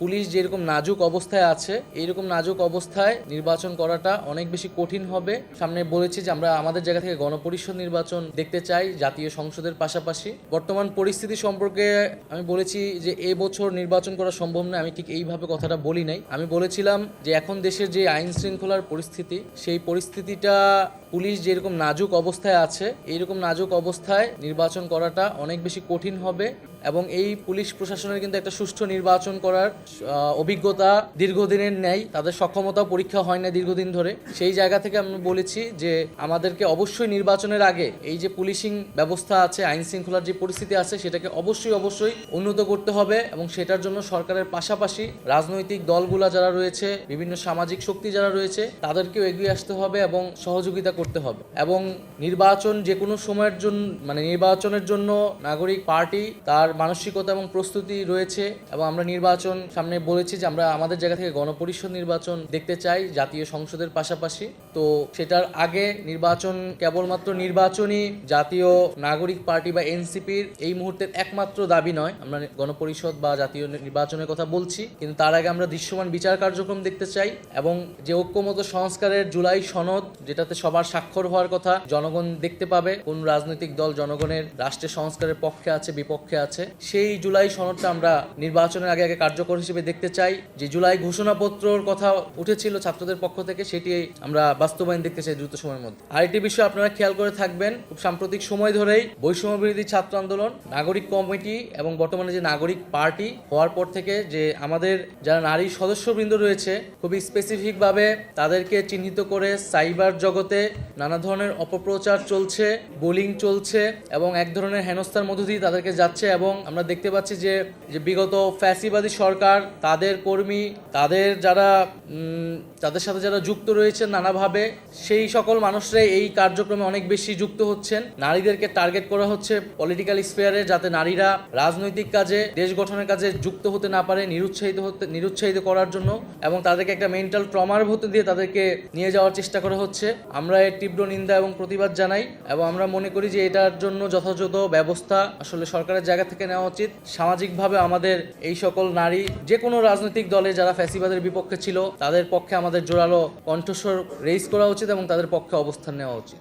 Police যেরকম নাজুক অবস্থায় আছে, এইরকম নাজুক অবস্থায় নির্বাচন করাটা অনেক বেশি কঠিন হবে। সামনে বলেছি যে আমরা আমাদের জায়গা থেকে গণপরিষদ নির্বাচন দেখতে চাই, জাতীয় সংসদের পাশাপাশি। বর্তমান পরিস্থিতি সম্পর্কে আমি বলেছি যে এ বছর নির্বাচন করা সম্ভব না আমি ঠিক এইভাবে কথাটা বলি নাই। আমি বলেছিলাম যে এখন দেশের যে আইন শৃঙ্খলার পরিস্থিতি, সেই পরিস্থিতিটা পুলিশ যেরকম নাজুক অবস্থায় আছে, এইরকম নাজুক অবস্থায় নির্বাচন করাটা অনেক বেশি কঠিন হবে। এবং এই পুলিশ প্রশাসনের কিন্তু একটা সুষ্ঠু নির্বাচন করার অভিজ্ঞতা দীর্ঘদিনের নেই তাদের সক্ষমতাও পরীক্ষা হয় না দীর্ঘদিন ধরে। সেই জায়গা থেকে আমি বলেছি যে, আমাদেরকে অবশ্যই নির্বাচনের আগে এই যে পুলিশিং ব্যবস্থা আছে, আইন শৃঙ্খলার যে পরিস্থিতি আছে, সেটাকে অবশ্যই অবশ্যই উন্নত করতে হবে এবং সেটার জন্য সরকারের পাশাপাশি রাজনৈতিক দলগুলা যারা রয়েছে, বিভিন্ন সামাজিক শক্তি যারা রয়েছে, তাদেরকেও এগিয়ে আসতে হবে এবং সহযোগিতা করতে হবে। এবং নির্বাচন যে কোনো সময়ের জন্য মানে নির্বাচনের জন্য নাগরিক পার্টি তার মানসিকতা এবং প্রস্তুতি রয়েছে এবং আমরা নির্বাচন সামনে বলেছি যে আমরা আমাদের জায়গা থেকে গণপরিষদ নির্বাচন দেখতে চাই, জাতীয় সংসদের পাশাপাশি। তো সেটার আগে নির্বাচন কেবলমাত্র নির্বাচনই জাতীয় নাগরিক পার্টি বা এনসিপির এই মুহূর্তের একমাত্র দাবি নয়। আমরা গণপরিষদ বা জাতীয় নির্বাচনের কথা বলছি। কিন্তু তার আগে আমরা দৃশ্যমান বিচার কার্যক্রম দেখতে চাই এবং যে ঐক্যমত সংস্কারের জুলাই সনদ, যেটাতে সবার স্বাক্ষর হওয়ার কথা জনগণ দেখতে পাবে, কোন রাজনৈতিক দল জনগণের রাষ্ট্রের সংস্কারের পক্ষে আছে, বিপক্ষে আছে, সেই জুলাই সনদটা আমরা নির্বাচনের আগে আগে কার্যকর হিসেবে দেখতে চাই যে জুলাই ঘোষণাপত্রর কথা উঠেছিল ছাত্রদের পক্ষ থেকে, সেটি আমরা বাস্তবায়ন দেখতে চাই দ্রুত সময়ের মধ্যে। আরেকটি বিষয় আপনারা খেয়াল করে থাকবেন, খুব সাম্প্রতিক সময় ধরেই বৈষম্য বিরোধী ছাত্র আন্দোলন, নাগরিক কমিটি এবং বর্তমানে যে নাগরিক পার্টি হওয়ার পর থেকে যে আমাদের যারা নারী সদস্যবৃন্দ রয়েছে, খুবই স্পেসিফিকভাবে তাদেরকে চিহ্নিত করে সাইবার জগতে নানা ধরনের অপপ্রচার চলছে বোলিং চলছে এবং এক ধরনের হেনস্থার মধ্য দিয়ে তাদেরকে যাচ্ছে এবং আমরা দেখতে পাচ্ছি যে যে বিগত ফ্যাসিবাদী সরকার তাদের কর্মী, তাদের যারা তাদের সাথে যারা যুক্ত রয়েছেন নানাভাবে, সেই সকল মানুষরাই এই কার্যক্রমে অনেক বেশি যুক্ত হচ্ছেন। নারীদেরকে টার্গেট করা হচ্ছে পলিটিক্যাল স্পেয়ারে যাতে নারীরা রাজনৈতিক কাজে, দেশ গঠনের কাজে যুক্ত হতে না পারে, নিরুৎসাহিত হতে, নিরুৎসাহিত করার জন্য এবং তাদেরকে একটা মেন্টাল ট্রমার ভূত দিয়ে তাদেরকে নিয়ে যাওয়ার চেষ্টা করা হচ্ছে। আমরা এর তীব্র নিন্দা এবং প্রতিবাদ জানাই এবং আমরা মনে করি যে এটার জন্য যথাযথ ব্যবস্থা আসলে সরকারের জায়গা থেকে নেওয়া উচিত। সামাজিকভাবে আমাদের এই সকল নারী যে কোনো রাজনৈতিক দলে যারা ফ্যাসিবাদের বিপক্ষে ছিল, তাদের পক্ষে আমাদের জোরালো কণ্ঠস্বর রেইজ করা উচিত এবং তাদের পক্ষে অবস্থান নেওয়া উচিত।